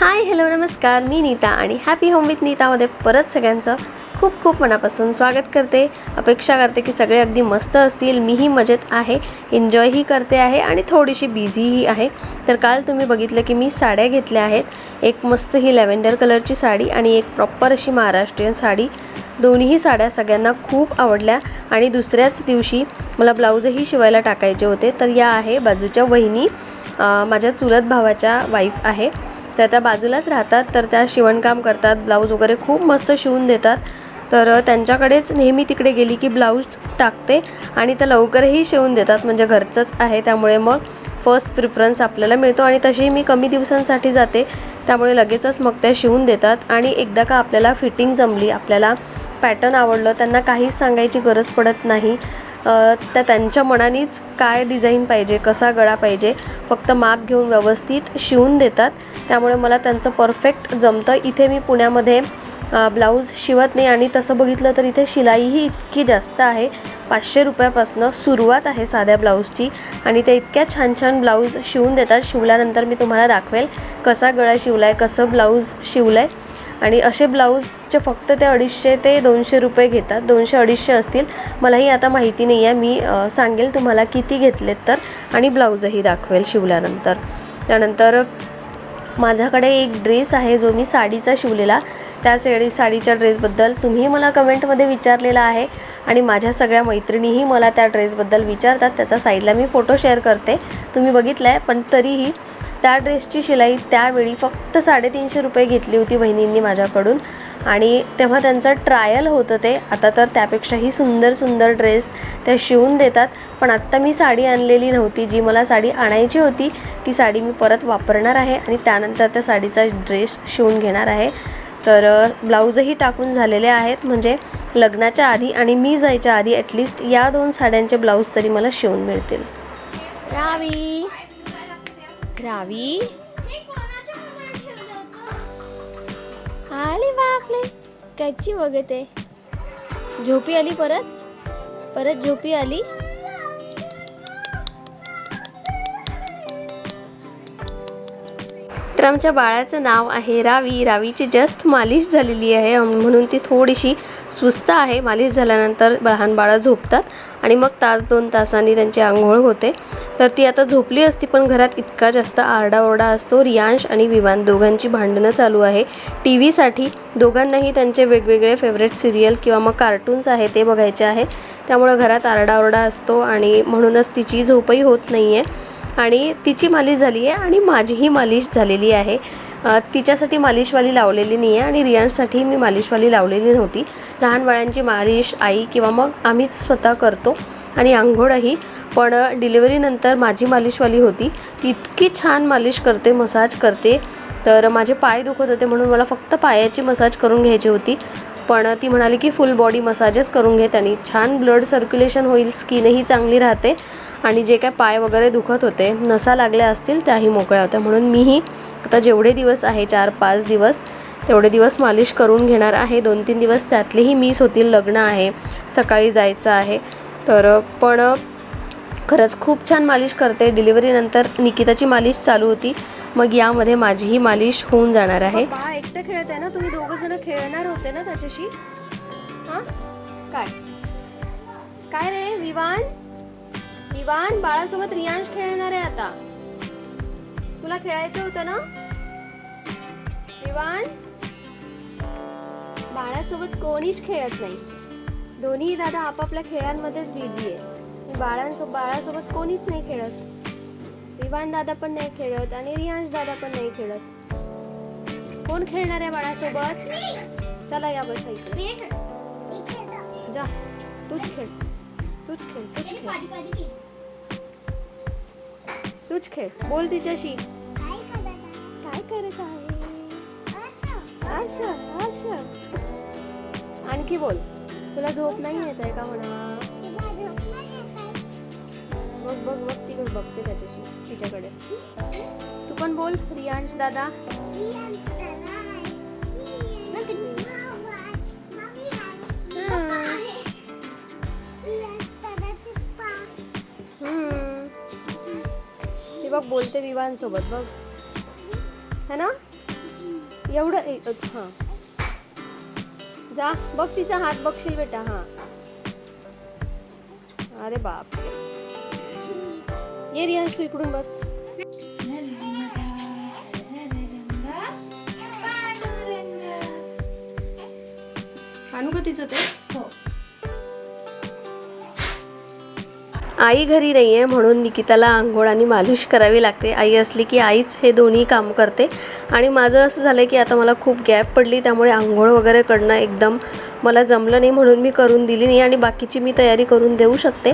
Hi hello नमस्कार. मी नीता आणि happy home with नीतामध्ये परत सगळ्यांचं खूप खूप मनापासून स्वागत करते. अपेक्षा करते की सगळे अगदी मस्त असतील. मीही मजेत आहे. एन्जॉयही करते आहे आणि थोडीशी बिझीही आहे. तर काल तुम्ही बघितलं की मी साड्या घेतल्या आहेत. एक मस्त ही लॅव्हेंडर कलरची साडी आणि एक प्रॉपर अशी महाराष्ट्रीयन साडी. दोन्हीही साड्या सगळ्यांना खूप आवडल्या आणि दुसऱ्याच दिवशी मला ब्लाऊजही शिवायला टाकायचे होते. तर या आहे बाजूच्या वहिनी. माझ्या चुलत भावाच्या वाईफ आहे. तर त्या बाजूलाच राहतात तर त्या शिवणकाम करतात. ब्लाऊज वगैरे खूप मस्त शिवून देतात. तर त्यांच्याकडेच नेहमी तिकडे गेली की ब्लाऊज टाकते आणि त्या लवकरही शिवून देतात. म्हणजे घरचंच आहे त्यामुळे मग फर्स्ट प्रिफरन्स आपल्याला मिळतो आणि तशीही मी कमी दिवसांसाठी जाते. त्यामुळे लगेचच मग त्या शिवून देतात. आणि एकदा का आपल्याला फिटिंग जमली आपल्याला पॅटर्न आवडलं त्यांना काहीच सांगायची गरज पडत नाही. त्या त्यांच्या मनानेच काय डिझाईन पाहिजे कसा गळा पाहिजे फक्त माप घेऊन व्यवस्थित शिवून देतात. त्यामुळे मला त्यांचं परफेक्ट जमतं. इथे मी पुण्यामध्ये ब्लाऊज शिवत नाही आणि तसं बघितलं तर इथे शिलाईही इतकी जास्त आहे. पाचशे रुपयापासनं सुरुवात आहे साध्या ब्लाऊजची आणि ते इतक्या छान छान ब्लाऊज शिवून देतात. शिवल्यानंतर मी तुम्हाला दाखवेल कसा गळा शिवला आहे कसं ब्लाऊज शिवलं आहे आणि असे ब्लाऊजचे फक्त ते अडीचशे ते दोनशे रुपये घेतात. दोनशे अडीचशे असतील. मलाही आता माहिती नाही आहे मी सांगेल तुम्हाला किती घेतलेत तर आणि ब्लाऊजही दाखवेल शिवल्यानंतर. त्यानंतर माझ्याकडे एक ड्रेस आहे जो मी साडीचा शिवलेला. त्या साडी साडीच्या ड्रेसबद्दल तुम्ही मला कमेंटमध्ये विचारलेला आहे आणि माझ्या सगळ्या मैत्रिणीही मला त्या ड्रेसबद्दल विचारतात. त्याचा साईडला मी फोटो शेअर करते. तुम्ही बघितला आहे पण तरीही त्या ड्रेसची शिलाई त्यावेळी फक्त साडेतीनशे रुपये घेतली होती बहिणींनी माझ्याकडून. आणि तेव्हा त्यांचं ट्रायल होतं ते. आता तर त्यापेक्षाही सुंदर सुंदर ड्रेस त्या शिवून देतात. पण आत्ता मी साडी आणलेली नव्हती. जी मला साडी आणायची होती ती साडी मी परत वापरणार आहे आणि त्यानंतर त्या साडीचा ड्रेस शिवून घेणार आहे. तर ब्लाऊजही टाकून झालेले आहेत. म्हणजे लग्नाच्या आधी आणि मी जायच्या आधी ॲटलिस्ट या दोन साड्यांचे ब्लाऊज तरी मला शिवून मिळतील. रावी रावी आले बापले कच्ची बघते झोपी आली परत? परत झोपी आली? तर आमच्या बाळाचं नाव आहे रावी. रावीची जस्ट मालिश झालेली आहे म्हणून ती थोडीशी सुस्त आहे मालिश झाल्यानंतर लहान बाळं झोपतात आणि मग तास दोन तासांनी त्यांची आंघोळ होते. तर ती आता झोपली असती पण घरात इतका जास्त आरडाओरडा असतो रियांश आणि विवान दोघांची भांडणं चालू आहे. टी व्हीसाठी दोघांनाही त्यांचे वेगवेगळे फेवरेट सिरियल किंवा मग कार्टून्स आहे ते बघायचे आहे त्यामुळं घरात आरडाओरडा असतो आणि म्हणूनच तिची झोपही होत नाही आहे आणि तिची मालिश झाली आहे आणि माझीही मालिश झालेली आहे. तिच्यासाठी मालिशवाली लावलेली नाही आहे आणि रियांसाठी मी मालिशवाली लावलेली नव्हती. लहान बाळांची मालिश आई किंवा मग आम्हीच स्वतः करतो आणि आंघोळही. पण डिलिव्हरीनंतर माझी मालिशवाली होती. ती इतकी छान मालिश करते मसाज करते. तर माझे पाय दुखत होते म्हणून मला फक्त पायाची मसाज करून घ्यायची होती. पण ती म्हणाली की फुल बॉडी मसाजेस करून घेत आणि छान ब्लड सर्क्युलेशन होईल स्किनही चांगली राहते. आणि जे काय पाय वगैरे दुखत होते नसा लागल्या असतील त्याही मोकळ्या होत्या. म्हणून मीही आता जेवढे दिवस आहे चार पाच दिवस तेवढे दिवस मालिश करून घेणार आहे. दोन तीन दिवस त्यातलेही मिस होतील लग्न आहे सकाळी जायचं आहे. तर पण खरंच खूप छान मालिश करते. डिलिव्हरीनंतर निकिताची मालिश चालू होती. मग यामध्ये माझीही मालिश होऊन जाणार आहे. एकटं खेळत आहे ना तुम्ही? दोघं जण खेळणार होते ना त्याच्याशी? हां? काय? काय रे विवान? विवान बाळासोबत रियांश खेळणार आहे आता. तुला खेळायचं होतं ना? विवान बाळासोबत कोणीच खेळत नाही. दोन्ही दादा आपापल्या खेळांमध्येच बिझी आहे. बाळांसोबत बाळासोबत कोणीच नाही खेळत. विवान दादा पण नाही खेळत आणि रियांश दादा पण नाही खेळत. कोण खेळणार आहे बाळासोबत? चला या बसा इकडे. जा. तूच खेळ. तूच खेळ तूच खेळ. तूच खेळ बोल तिच्याशी. काय करत आहे? आशा. आशा आणखी बोल. तुला झोप नाही येत आहे का म्हणा? बघ बघ बघ ती बघते त्याच्याशी तिच्याकडे. तू पण बोल रियांश दादा. बघ बोलते विवान सोबत बघ. है ना? एवढं हां. जा बघ तिचा हात बघशील बेटा हां. अरे बाप ये रियांश तू इकडून बस. आणू का तिचं ते? आई घरी नाही आहे म्हणून निकिताला आंघोळ आणि मालिश करावी लागते. आई असली की आईच हे दोन्ही काम करते. आणि माझं असं झालं की आता मला खूप गॅप पडली त्यामुळे आंघोळ वगैरे करणं एकदम मला जमलं नाही म्हणून मी करून दिली नाही आणि बाकीची मी तयारी करून देऊ शकते.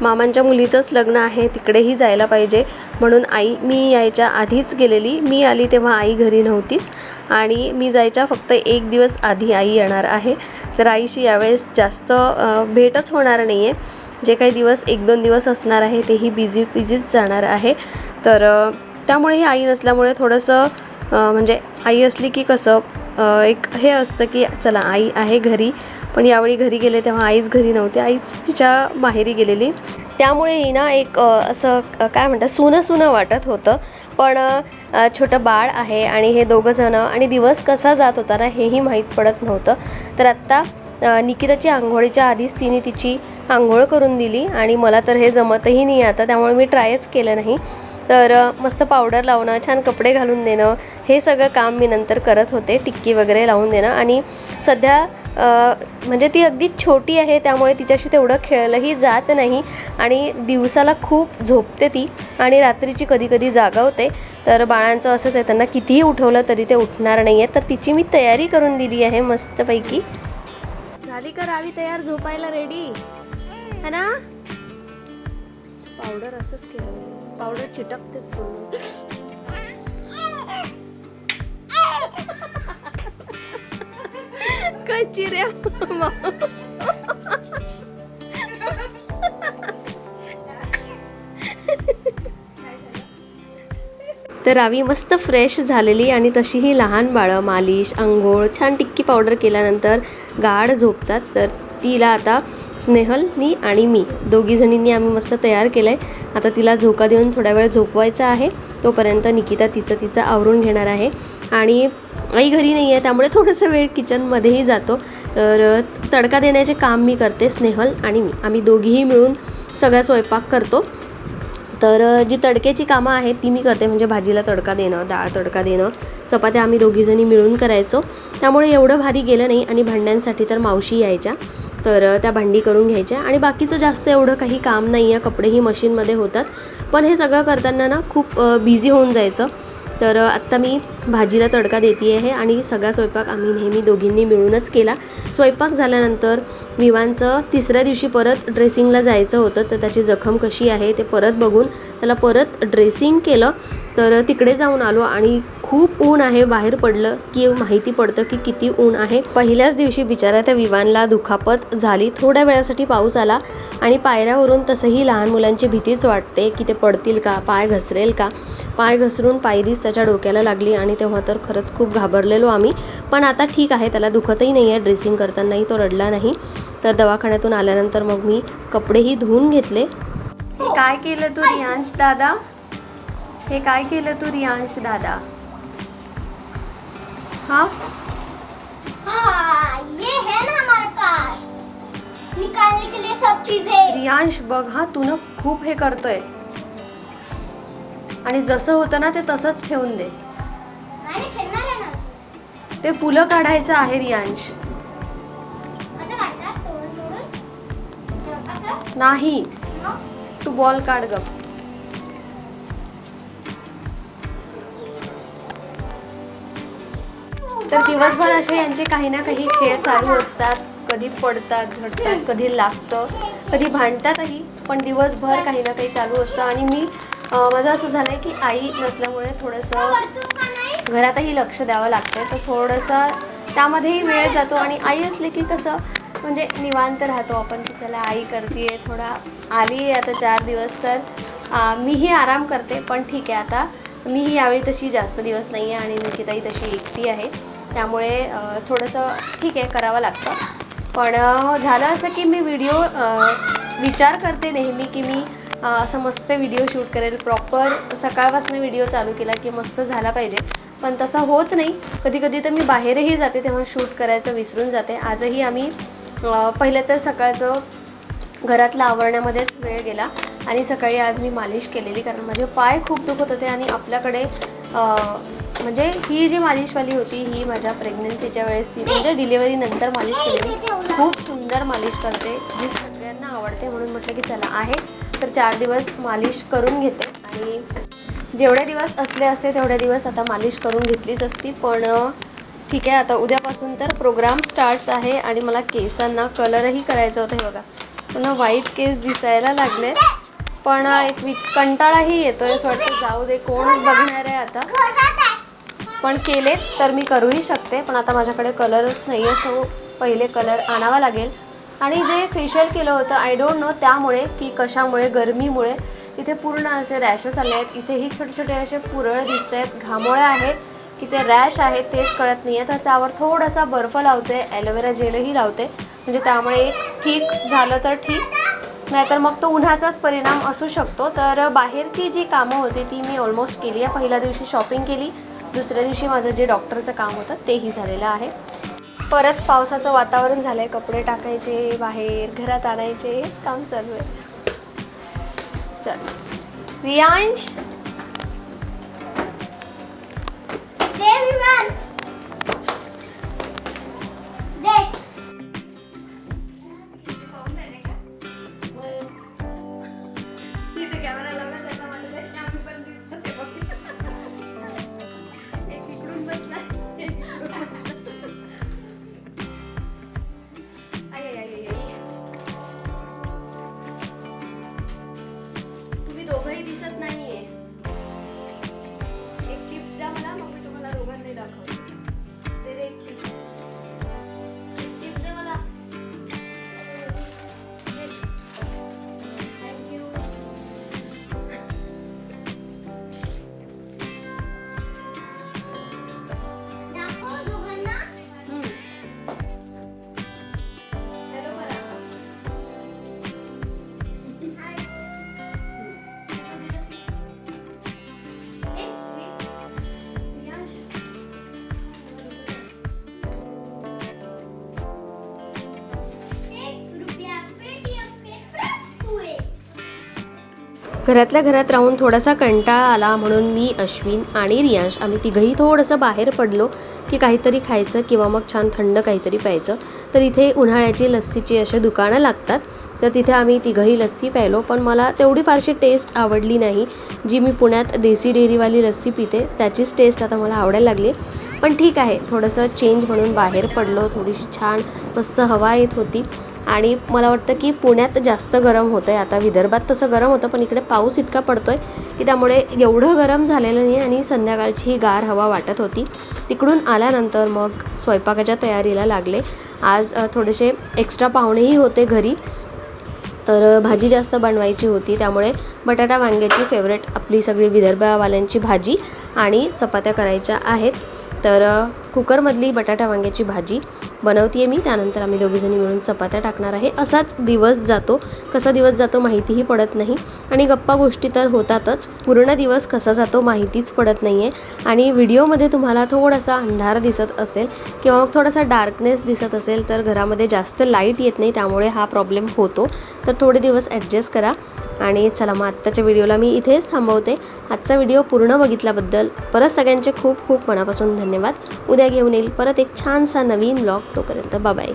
मामांच्या मुलीचंच लग्न आहे तिकडेही जायला पाहिजे. म्हणून आई मी यायच्या आधीच गेलेली. मी आली तेव्हा आई घरी नव्हतीच. आणि मी जायच्या फक्त एक दिवस आधी आई येणार आहे. तर आईशी यावेळेस जास्त भेटच होणार नाही आहे जे काही दिवस एक दोन दिवस असणार आहे तेही बिझी बिझीच जाणार आहे. तर त्यामुळे ही आई नसल्यामुळे थोडंसं म्हणजे आई असली की कसं एक हे असतं की चला आई आहे घरी. पण यावेळी घरी गेले तेव्हा आईच घरी नव्हती. आईच तिच्या माहेरी गेलेली. त्यामुळे ही ना एक असं काय म्हणतात सुनं सुनं वाटत होतं. पण छोटं बाळ आहे आणि हे दोघंजणं आणि दिवस कसा जात होता ना हेही माहीत पडत नव्हतं. तर आत्ता निकिताची आंघोळीच्या आधीच तिने तिची आंघोळ करून दिली आणि मला तर हे जमतही नाही आता त्यामुळे मी ट्रायच केलं नाही. तर मस्त पावडर लावणं छान कपडे घालून देणं हे सगळं काम मी नंतर करत होते टिक्की वगैरे लावून देणं. आणि सध्या म्हणजे ती अगदी छोटी आहे त्यामुळे तिच्याशी तेवढं खेळलंही जात नाही आणि दिवसाला खूप झोपते ती आणि रात्रीची कधी कधी जागा होते. तर बाळांचं असंच आहे त्यांना कितीही उठवलं तरी ते उठणार नाही आहे तर तिची मी तयारी करून दिली आहे मस्तपैकी. झाली का रावी तयार? झोपायला रेडी है ना? पावडर असंच केलं. पावडर चिटकतेच पूर्ण. कच्ची रे तर रावी मस्त फ्रेश झालेली आणि तशीही लहान बाळं मालिश आंघोळ छान टिक्की पावडर केल्यानंतर गाढ झोपतात तर तिला आता स्नेहलनी आणि मी दोघीजणींनी आम्ही मस्त तयार केलं आहे आता तिला झोका देऊन थोड्या वेळ झोपवायचा आहे तोपर्यंत निकिता तिचं तिचं आवरून घेणार आहे. आणि आई घरी नाही आहे त्यामुळे थोडंसं वेळ किचनमध्येही जातो. तर तडका देण्याचे काम मी करते स्नेहल आणि मी. आम्ही दोघीही मिळून सगळा स्वयंपाक करतो. तर जी तडक्याची कामं आहेत ती मी करते. म्हणजे भाजीला तडका देणं डाळ तडका देणं चपात्या आम्ही दोघीजणी मिळून करायचो. त्यामुळे एवढं भारी गेलं नाही आणि भांड्यांसाठी तर मावशी यायच्या. तर त्या भांडी करून घ्यायच्या. आणि बाकीचं जास्त एवढं काही काम नाही आहे कपडेही मशीनमध्ये होतात. पण हे सगळं करताना ना खूप बिझी होऊन जायचं. तर आत्ता मी भाजीला तडका देते आहे आणि सगळा स्वयंपाक आम्ही नेहमी दोघींनी मिळूनच केला. स्वयंपाक झाल्यानंतर विवांचं तिसऱ्या दिवशी परत ड्रेसिंगला जायचं होतं तर त्याची जखम कशी आहे ते परत बघून त्याला परत ड्रेसिंग केलं. तर तिकडे जाऊन आलो आणि खूप ऊन आहे बाहेर पडलं की माहिती पडतं की किती ऊन आहे. पहिल्याच दिवशी बिचारा त्या विवानला दुखापत झाली. थोड्या वेळासाठी पाऊस आला आणि पायऱ्यावरून तसंही लहान मुलांची भीतीच वाटते की ते पडतील का पाय घसरेल का? पाय घसरून पायरीच त्याच्या डोक्याला लागली आणि तेव्हा तर खरंच खूप घाबरलेलो आम्ही. पण आता ठीक आहे त्याला दुखतही नाही आहे ड्रेसिंग करतानाही तो रडला नाही. तर दवाखान्यातून आल्यानंतर मग मी कपडेही धुवून घेतले. काय केलं तू रियांश दादा? हे काय केलं तू रियांश दादा? हा? हाँ ये है ना हमारे पास। निकालने के लिए सब चीजें। रियांश बघ हा तू ना खूप हे करतोय. आणि जसं होतं ना ते तसंच ठेवून दे. नाही खेळणार आहे ना ते फुलं काढायचं आहे रियांश. असं काढतात तोडून तोडून. असं? नाही. मग? तू बॉल काढ ग तर दिवसभर असे यांचे काही ना काही खेळ चालू असतात. कधी पडतात झडतात कधी लागतं कधी भांडतातही पण दिवसभर काही ना काही चालू असतं. आणि मी माझं असं झालं आहे की आई नसल्यामुळे थोडंसं घरातही लक्ष द्यावं लागतं तर थोडंसं त्यामध्येही वेळ जातो. आणि आई असले की कसं म्हणजे निवांत राहतो आपण की चला आई करते थोडा आली आहे आता चार दिवस तर मीही आराम करते. पण ठीक आहे आता मीही यावेळी तशी जास्त दिवस नाही आहे आणि निकिताही तशी एकटी आहे. त्यामुळे थोडंसं ठीक आहे करावं लागतं. पण झालं असं की मी व्हिडिओ विचार करते नेहमी की मी असं मस्त व्हिडिओ शूट करेल. प्रॉपर सकाळपासून व्हिडिओ चालू केला की मस्त झाला पाहिजे. पण तसं होत नाही. कधी कधी तर मी बाहेरही जाते तेव्हा शूट करायचं विसरून जाते. आजही आम्ही पहिलं तर सकाळचं घरातलं आवरण्यामध्येच वेळ गेला आणि सकाळी आज मी मालिश केलेली कारण माझे पाय खूप दुखत होते आणि आपल्याकडे म्हणजे ही जी मालिशवाली होती ही माझ्या प्रेग्नन्सीच्या वेळेस ती म्हणजे डिलिव्हरी नंतर मालिश केलेली खूप सुंदर मालिश करते. जी सगळ्यांना आवडते म्हणून म्हटलं की चला आहे. तर चार दिवस मालिश करून घेते. आणि जेवढे दिवस असले असते तेवढे दिवस आता मालिश करून घेतलीच असती. पण ठीक आहे आता उद्यापासून तर प्रोग्राम स्टार्ट्स आहे आणि मला केसांना कलरही करायचं होतं हे बघा. पुन्हा व्हाईट केस दिसायला लागले पण एक वि कंटाळाही येतोय असं वाटतं. जाऊ दे कोण बघणार आहे आता? पण केले तर मी करूही शकते पण आता माझ्याकडे कलरच नाही आहे सो पहिले कलर आणावा लागेल. आणि जे फेशियल केलं होतं आय डोंट नो त्यामुळे की कशामुळे गरमीमुळे इथे पूर्ण असे रॅशेस आले आहेत. इथेही छोटे छोटे असे पुरळ दिसत आहेत घामोळ्या आहेत की ते रॅश आहेत तेच कळत नाही आहे तर त्यावर थोडासा बर्फ लावते ॲलोवेरा जेलही लावते. म्हणजे त्यामुळे एक ठीक झालं तर ठीक नाहीतर मग तो उन्हाचाच परिणाम असू शकतो. तर बाहेरची जी कामं होती ती मी ऑलमोस्ट केली आहे. पहिल्या दिवशी शॉपिंग केली. दुसऱ्या दिवशी माझं जे डॉक्टरचं काम होतं तेही झालेलं आहे. परत पावसाचं वातावरण झालं आहे कपडे टाकायचे बाहेर घरात आणायचे हेच काम चालू आहे. चल. रियांश? घरातल्या घरात राहून थोडासा कंटाळा आला म्हणून मी अश्विन आणि रियांश आम्ही तिघंही थोडंसं बाहेर पडलो की काहीतरी खायचं किंवा मग छान थंड काहीतरी प्यायचं. तर इथे उन्हाळ्याची लस्सीची असे दुकानं लागतात. तर तिथे आम्ही तिघंही लस्सी प्यायलो. पण मला तेवढी फारशी टेस्ट आवडली नाही. जी मी पुण्यात देसी डेअरीवाली लस्सी पिते त्याचीच टेस्ट आता मला आवडायला लागली. पण ठीक आहे थोडंसं चेंज म्हणून बाहेर पडलो. थोडीशी छान मस्त हवा येत होती. आणि मला वाटतं की पुण्यात जास्त गरम होतं आहे आता विदर्भात तसं गरम होतं पण इकडे पाऊस इतका पडतो आहे की त्यामुळे एवढं गरम झालेलं नाही आणि संध्याकाळची ही गार हवा वाटत होती. तिकडून आल्यानंतर मग स्वयंपाकाच्या तयारीला लागले. आज थोडेसे एक्स्ट्रा पाहुणेही होते घरी. तर भाजी जास्त बनवायची होती. त्यामुळे बटाटा वांग्याची फेवरेट आपली सगळी विदर्भवाल्यांची भाजी आणि चपात्या करायच्या आहेत. तर कुकरमधली बटाटा वांग्याची भाजी बनवते आहे मी. त्यानंतर आम्ही दोघीजणी मिळून चपात्या टाकणार आहे. असाच दिवस जातो. कसा दिवस जातो माहितीही पडत नाही. आणि गप्पा गोष्टी तर होतातच. पूर्ण दिवस कसा जातो माहितीच पडत नाही आहे आणि व्हिडिओमध्ये तुम्हाला थोडासा अंधार दिसत असेल किंवा मग थोडासा डार्कनेस दिसत असेल तर घरामध्ये जास्त लाइट येत नाही त्यामुळे हा प्रॉब्लेम होतो. तर थोडे दिवस ॲडजस्ट करा. आणि चला मग आत्ताच्या व्हिडिओला मी इथेच थांबवते. आजचा व्हिडिओ पूर्ण बघितल्याबद्दल परत सगळ्यांचे खूप खूप मनापासून धन्यवाद. उद्या उद्या घेऊन येईल. परत एक छानसा नवीन ब्लॉग तोपर्यंत बाय